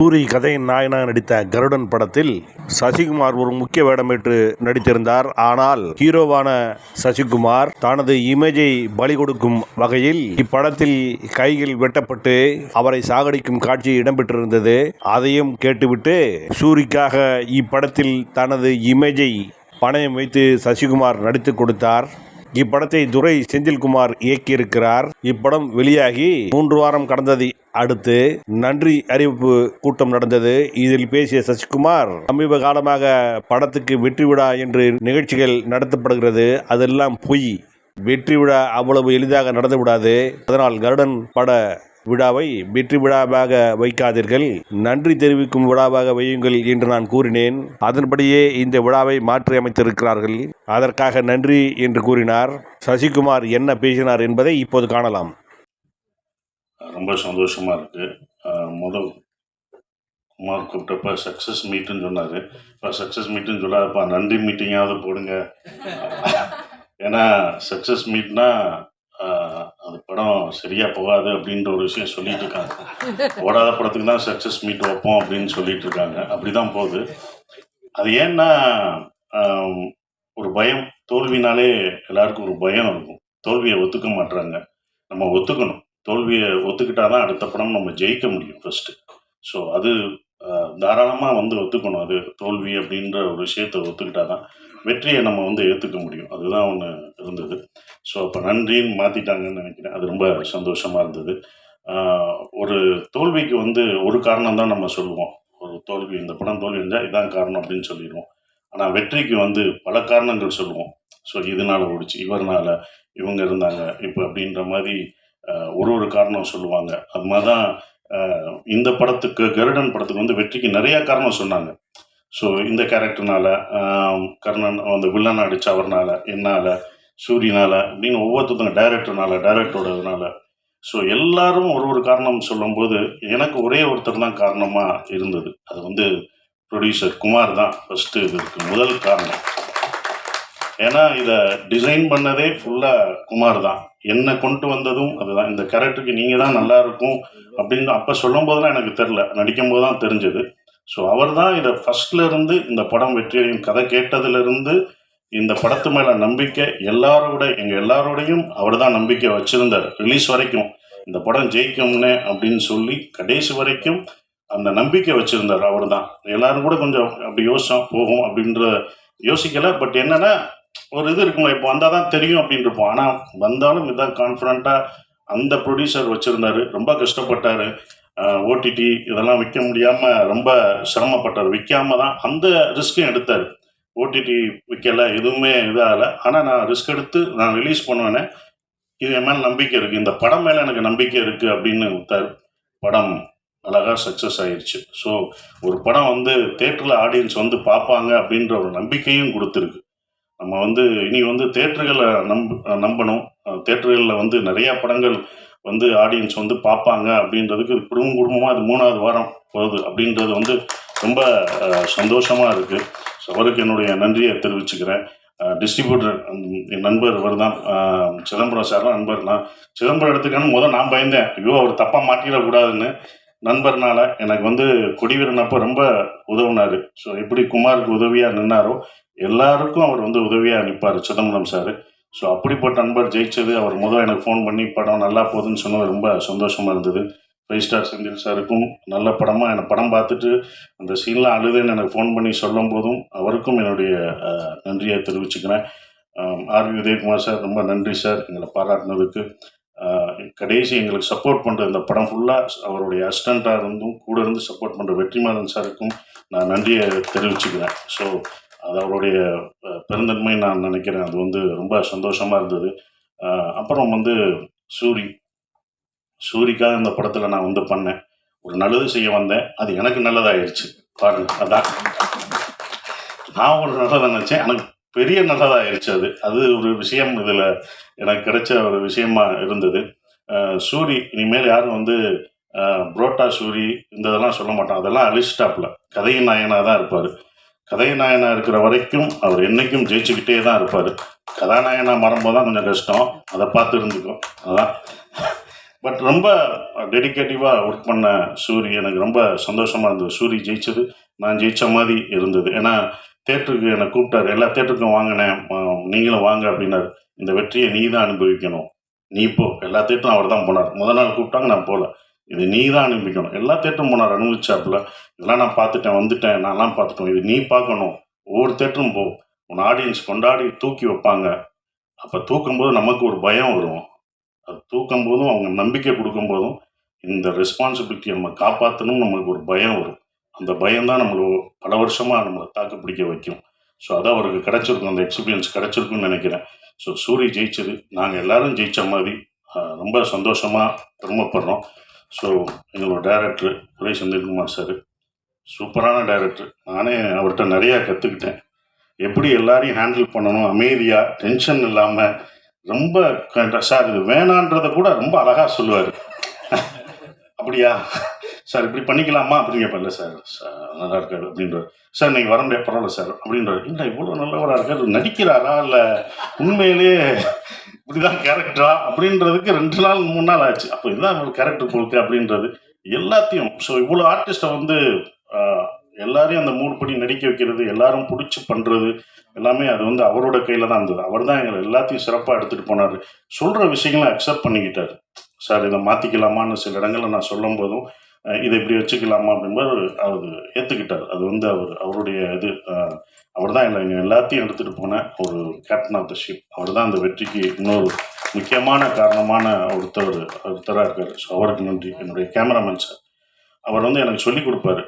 சூரி கதையின் நாயனாக நடித்த கருடன் படத்தில் சசிகுமார் ஒரு முக்கிய வேடமேற்று நடித்திருந்தார். ஆனால் ஹீரோவான சசிகுமார் தனது இமேஜை பலி கொடுக்கும் வகையில் இப்படத்தில் கைகள் வெட்டப்பட்டு அவரை சாகடிக்கும் காட்சி இடம்பெற்றிருந்தது. அதையும் கேட்டுவிட்டு சூரிக்காக இப்படத்தில் தனது இமேஜை பணயம் வைத்து சசிகுமார் நடித்து கொடுத்தார். இப்படத்தை துரை செந்தில்குமார் இயக்கியிருக்கிறார். இப்படம் வெளியாகி மூன்று வாரம் கடந்ததை அடுத்து நன்றி அறிவிப்பு கூட்டம் நடந்தது. இதில் பேசிய சசிகுமார் சமீப காலமாக படத்துக்கு வெற்றி விழா என்று நிகழ்ச்சிகள் நடத்தப்படுகிறது. அதெல்லாம் பொய். வெற்றி விழா அவ்வளவு எளிதாக நடந்து விடாது. அதனால் கருடன் பட விழாவை வெற்றி விழாவாக வைக்காதீர்கள். நன்றி தெரிவிக்கும் விழாவாக வையுங்கள் என்று நான் கூறினேன். அதன்படியே இந்த விழாவை மாற்றி அமைத்திருக்கிறார்கள். அதற்காக நன்றி என்று கூறினார். சசிகுமார் என்ன பேசினார் என்பதை இப்போது காணலாம். ரொம்ப சந்தோஷமாக இருக்குது முதல் குமார் கூப்பிட்டப்ப சக்ஸஸ் மீட்டுன்னு சொன்னார். இப்போ சக்ஸஸ் மீட்டுன்னு சொல்லாதப்பா. நன்றி மீட்டிங்காவது போடுங்க. ஏன்னா சக்ஸஸ் மீட்னா அது படம் சரியாக போகாது அப்படின்ற ஒரு விஷயம் சொல்லிட்டு இருக்காங்க. ஓடாத படத்துக்கு தான் சக்ஸஸ் மீட் வைப்போம் அப்படின்னு சொல்லிட்டு இருக்காங்க. அப்படி தான் போகுது. அது ஏன்னா ஒரு பயம் தோல்வினாலே எல்லாருக்கும் ஒரு பயம் இருக்கும். தோல்வியை ஒத்துக்க மாட்டுறாங்க நம்ம ஒத்துக்கணும். தோல்வியை ஒத்துக்கிட்டாதான் அடுத்த படம் நம்ம ஜெயிக்க முடியும் ஃபர்ஸ்ட் ஸோ அது தாராளமாக வந்து ஒத்துக்கணும். அது தோல்வி அப்படின்ற ஒரு விஷயத்தை ஒத்துக்கிட்டாதான். வெற்றியை நம்ம வந்து ஏற்றுக்க முடியும். அதுதான் ஒன்று இருந்தது. ஸோ அப்போ நன்றின்னு மாற்றிட்டாங்கன்னு நினைக்கிறேன். அது ரொம்ப சந்தோஷமாக இருந்தது. ஒரு தோல்விக்கு வந்து ஒரு காரணம் தான் நம்ம சொல்லுவோம். ஒரு தோல்வி இந்த படம் தோல்வி இருந்தால் இதான் காரணம் அப்படின்னு சொல்லிடுவோம். ஆனால் வெற்றிக்கு வந்து பல காரணங்கள் சொல்லுவோம். ஸோ இதனால் ஓடிச்சு இவர்னால் இவங்க இருந்தாங்க இப்போ அப்படின்ற மாதிரி ஒரு ஒரு காரணம் சொல்லுவாங்க. அது மாதிரி தான் இந்த படத்துக்கு கருடன் படத்துக்கு வந்து வெற்றிக்கு நிறையா காரணம் சொன்னாங்க. ஸோ இந்த கேரக்டர்னால கர்ணன் அந்த வில்லன் அடித்த அவர்னால என்னால் சூரியனால அப்படின்னு ஒவ்வொருத்தவங்க டைரக்டர்னால டைரக்டரோடதுனால ஸோ எல்லாரும் ஒரு ஒரு காரணம் சொல்லும்போது எனக்கு ஒரே ஒருத்தர் தான் காரணமாக இருந்தது. அது வந்து ப்ரொடியூசர் குமார் தான். ஃபஸ்ட்டு இதுக்கு முதல் காரணம். ஏன்னா இதை டிசைன் பண்ணதே ஃபுல்லாக குமார் தான். என்னை கொண்டு வந்ததும் அதுதான். இந்த கேரக்டருக்கு நீங்கள் தான் நல்லா இருக்கும் அப்படின்னு அப்போ சொல்லும் போதெல்லாம் எனக்கு தெரில நடிக்கும் போது தான் தெரிஞ்சது. ஸோ அவர் தான் இதை ஃபர்ஸ்ட்ல இருந்து இந்த படம் வெற்றியடையும் கதை கேட்டதிலிருந்து இந்த படத்து மேல நம்பிக்கை எல்லாரோட எங்க எல்லாரோடையும் அவர் தான் நம்பிக்கை வச்சிருந்தார். ரிலீஸ் வரைக்கும் இந்த படம் ஜெயிக்கும்னே அப்படின்னு சொல்லி கடைசி வரைக்கும் அந்த நம்பிக்கை வச்சிருந்தார் அவர் தான் எல்லாரும் கூட கொஞ்சம் அப்படி யோசிச்சோம் போகும் அப்படின்ற யோசிக்கல. பட் என்னன்னா ஒரு இது இருக்கும்ல இப்போ வந்தால் தான் தெரியும் அப்படின்னு இருப்போம் ஆனால் வந்தாலும் இதான் கான்ஃபிடண்ட்டாக அந்த ப்ரொடியூசர் வச்சுருந்தாரு. ரொம்ப கஷ்டப்பட்டாரு. ஓடிடி இதெல்லாம் விற்க முடியாமல் ரொம்ப சிரமப்பட்டார். விற்காம தான் அந்த ரிஸ்க்கும் எடுத்தார். ஓடிடி விற்கல எதுவுமே இதாகல. ஆனால் நான் ரிஸ்க் எடுத்து நான் ரிலீஸ் பண்ணுவேனே. இது என் மேலே நம்பிக்கை இருக்குது இந்த படம் மேலே எனக்கு நம்பிக்கை இருக்குது அப்படின்னு விட்டார். படம் அழகாக சக்ஸஸ் ஆயிடுச்சு ஸோ ஒரு படம் வந்து தேட்டரில் ஆடியன்ஸ் வந்து பார்ப்பாங்க அப்படின்ற ஒரு நம்பிக்கையும் கொடுத்துருக்கு. நம்ம வந்து இனி வந்து தேட்டர்களை நம்ப நம்பணும். தேட்டர்களில் வந்து நிறையா படங்கள் வந்து ஆடியன்ஸ் வந்து பார்ப்பாங்க அப்படின்றதுக்கு குடும்பம் குடும்பமாக அது மூணாவது வாரம் போகுது. அப்படின்றது வந்து ரொம்ப சந்தோஷமாக இருக்குது ஸோ அவருக்கு என்னுடைய நன்றியை தெரிவிச்சுக்கிறேன். டிஸ்ட்ரிபியூட்டர் என் நண்பர் இவர் தான் சிதம்பரம் சார்லாம் நண்பர். தான் சிதம்பரம் எடுத்துக்கணும் முதல் நான் பயந்தேன். ஐயோ அவர் தப்பாக மாட்டிடக்கூடாதுன்னு நண்பர்னால எனக்கு வந்து கொடிவீரனப்போ ரொம்ப உதவுனார். ஸோ எப்படி குமாருக்கு உதவியாக நின்னாரோ எல்லாருக்கும் அவர் வந்து உதவியாக நிற்பார் சிதம்பரம் சார் ஸோ அப்படிப்பட்ட நண்பர் ஜெயிச்சது. அவர் முதல் எனக்கு ஃபோன் பண்ணி படம் நல்லா போகுதுன்னு சொன்னது ரொம்ப சந்தோஷமாக இருந்தது. ஃபைவ் ஸ்டார் செந்தில் சாருக்கும் நல்ல படமாக என்னை படம் பார்த்துட்டு அந்த சீன்லாம் அழுதுன்னு எனக்கு ஃபோன் பண்ணி சொல்லும் போதும் அவருக்கும் என்னுடைய நன்றியை தெரிவிச்சுக்கிறேன். ஆர்வி உதயகுமார் சார் ரொம்ப நன்றி சார் எங்களை பாராட்டினதுக்கு. கடைசி எங்களுக்கு சப்போர்ட் பண்ணுற இந்த படம் ஃபுல்லாக அவருடைய அசிஸ்டண்ட்டாக இருந்தும் கூட இருந்து சப்போர்ட் பண்ணுற வெற்றிமாறன் சாருக்கும் நான் நன்றியை தெரிவிச்சுக்கிறேன். ஸோ அது அவருடைய பெருந்தன்மை நான் நினைக்கிறேன். அது வந்து ரொம்ப சந்தோஷமாக இருந்தது. அப்புறம் வந்து சூரி. சூரிக்காக இந்த படத்தில் நான் வந்து பண்ணேன். ஒரு நல்லது செய்ய வந்தேன். அது எனக்கு நல்லதாகிடுச்சு பாருங்க அதான். நான் ஒரு நல்லதை நினச்சேன். எனக்கு பெரிய நல்லதாகிடுச்சு அது. அது ஒரு விஷயம் இதில் எனக்கு கிடைச்ச ஒரு விஷயமா இருந்தது. சூரி இனிமேல் யாரும் வந்து புரோட்டா சூரி இந்த இதெல்லாம் சொல்ல மாட்டோம் அதெல்லாம் அழிச்சிட்டாப்புல. கதையின் நாயனாக தான் இருப்பார். கதைநாயனாக இருக்கிற வரைக்கும் அவர் என்னைக்கும் ஜெயிச்சுக்கிட்டே தான் இருப்பார். கதாநாயகனா மாறும்போது தான் கொஞ்சம் கஷ்டம். அதை பார்த்து இருந்துக்கும். அதான். பட் ரொம்ப டெடிக்கேட்டிவாக ஒர்க் பண்ண சூரி எனக்கு ரொம்ப சந்தோஷமாக இருந்தது. சூரி ஜெயிச்சது நான் ஜெயித்த மாதிரி இருந்தது. ஏன்னா தேட்டருக்கு என்னை கூப்பிட்டாரு. எல்லா தேட்டருக்கும் வாங்கினேன். நீங்களும் வாங்க அப்படின்னாரு. இந்த வெற்றியை நீ தான் அனுபவிக்கணும். நீ போ. எல்லா தேட்டரும் அவர் தான் போனார். முத நாள் கூப்பிட்டாங்க நான் போகல இது நீ தான் அனுபவிக்கணும். எல்லா தேட்டரும் போனார் அனுபவிச்சாப்புல. இதெல்லாம் நான் பார்த்துட்டேன் வந்துட்டேன் நான்லாம் பார்த்துட்டோம். இது நீ பார்க்கணும். ஒவ்வொரு தேட்டரும் போ. உன் ஆடியன்ஸ் கொண்டாடி தூக்கி வைப்பாங்க. அப்போ தூக்கும்போது நமக்கு ஒரு பயம் வரும். அது தூக்கும் போதும் அவங்க நம்பிக்கை கொடுக்கும் போதும் இந்த ரெஸ்பான்சிபிலிட்டியை நம்ம காப்பாற்றணும் நம்மளுக்கு ஒரு பயம் வரும். அந்த பயம் தான் நம்மளை பல வருஷமாக நம்மளை தாக்கு பிடிக்க வைக்கும். ஸோ அதான் அவருக்கு கிடச்சிருக்கும். அந்த எக்ஸ்பீரியன்ஸ் கிடச்சிருக்குன்னு நினைக்கிறேன். ஸோ சூரி ஜெயிச்சது. நாங்கள் எல்லாரும் ஜெயித்த மாதிரி ரொம்ப சந்தோஷமாக பெருமைப்படுறோம் ஸோ எங்களோட டைரக்டர் துரை செந்தில்குமார் சார் சூப்பரான டைரக்டர் நானே அவர்கிட்ட நிறையா கற்றுக்கிட்டேன் எப்படி எல்லாரையும் ஹேண்டில் பண்ணணும் அமைதியாக டென்ஷன் இல்லாமல் ரொம்ப சார் இது வேணான்றதை கூட ரொம்ப அழகாக சொல்லுவார். அப்படியா? சார் இப்படி பண்ணிக்கலாமா? அப்படின்னு கேட்பேன் சார் சார் நல்லா இருக்காரு அப்படின்றார். சார் நீங்கள் வர முடியாது பரவாயில்ல சார் அப்படின்றார். இல்லை இவ்வளோ நல்லவராக இருக்காரு நடிக்கிறாரா? இல்லை உண்மையிலேயே இப்படிதான் கேரக்டரா அப்படின்றதுக்கு ரெண்டு நாள் மூணு நாள் ஆச்சு. அப்போ இதுதான் அவங்களுக்கு கேரக்டர் போகுது அப்படின்றது. எல்லாத்தையும் ஸோ இவ்வளோ ஆர்டிஸ்ட்டை வந்து எல்லாரையும் அந்த மூடு படி நடிக்க வைக்கிறது எல்லாரும் பிடிச்சி பண்ணுறது எல்லாமே அது வந்து அவரோட கையில் தான் இருந்தது. அவர் தான் எங்களை எல்லாத்தையும் சிறப்பாக எடுத்துகிட்டு போனார். சொல்கிற விஷயங்களை அக்செப்ட் பண்ணிக்கிட்டார். சார் இதை மாற்றிக்கலாமான்னு சில இடங்களில் நான் சொல்லும் போதும் இதை இப்படி வச்சுக்கலாமா அப்படின்போது அவர் ஏற்றுக்கிட்டார் அது வந்து அவர் அவருடைய இது அவர் தான் எங்களை எல்லாத்தையும் எடுத்துகிட்டு போன ஒரு கேப்டன் ஆஃப் த ஷிப் அவர் தான் அந்த வெற்றிக்கு இன்னொரு முக்கியமான காரணமான ஒருத்தர் ஒருத்தராக இருக்கார். ஸோ அவருக்கு நன்றி. என்னுடைய கேமராமேன் சார் அவர் வந்து எனக்கு சொல்லிக் கொடுப்பாரு.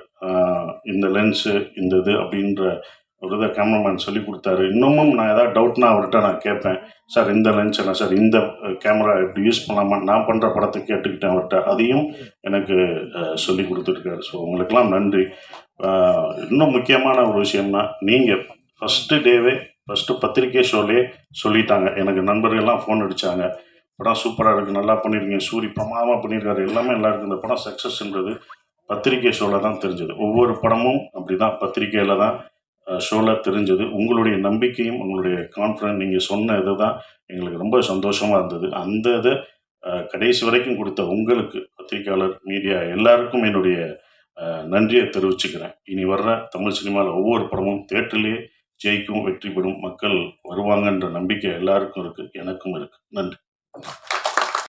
இந்த லென்ஸு இந்த இது அப்படின்ற பிரதர் கேமராமேன் சொல்லி கொடுத்தாரு. இன்னமும் நான் ஏதாவது டவுட்னா அவர்கிட்ட நான் கேட்பேன். சார் இந்த லென்ஸ் என்ன சார்? இந்த கேமரா எப்படி யூஸ் பண்ணலாமா? நான் பண்ணுற படத்தை கேட்டுக்கிட்டேன் அவர்கிட்ட. அதையும் எனக்கு சொல்லி கொடுத்துருக்காரு. ஸோ உங்களுக்கெல்லாம் நன்றி. இன்னும் முக்கியமான ஒரு விஷயம்னா நீங்கள் ஃபஸ்ட்டு டேவே ஃபஸ்ட்டு பத்திரிக்கை ஷோலே சொல்லிட்டாங்க. எனக்கு நண்பர்கள்லாம் ஃபோன் அடித்தாங்க படம் சூப்பராக இருக்குது நல்லா பண்ணியிருக்கீங்க சூரி பிரமாதமாக பண்ணியிருக்காரு எல்லாமே நல்லா இருக்குது இந்த படம் சக்ஸஸ்ன்றது பத்திரிக்கை ஷோவில் தான் தெரிஞ்சது. ஒவ்வொரு படமும் அப்படி தான் பத்திரிக்கையில் தான் ஷோவில் தெரிஞ்சது. உங்களுடைய நம்பிக்கையும் உங்களுடைய கான்ஃபிடன்ஸ் நீங்கள் சொன்ன இது தான் எங்களுக்கு ரொம்ப சந்தோஷமாக இருந்தது. அந்த இதை கடைசி வரைக்கும் கொடுத்த உங்களுக்கு பத்திரிக்கையாளர் மீடியா எல்லாருக்கும் என்னுடைய நன்றியை தெரிவிச்சுக்கிறேன். இனி வர்ற தமிழ் சினிமாவில் ஒவ்வொரு படமும் தேட்டரிலே ஜெயிக்கும் வெற்றி பெறும் மக்கள் வருவாங்கன்ற நம்பிக்கை எல்லாருக்கும் இருக்குது எனக்கும் இருக்குது நன்றி.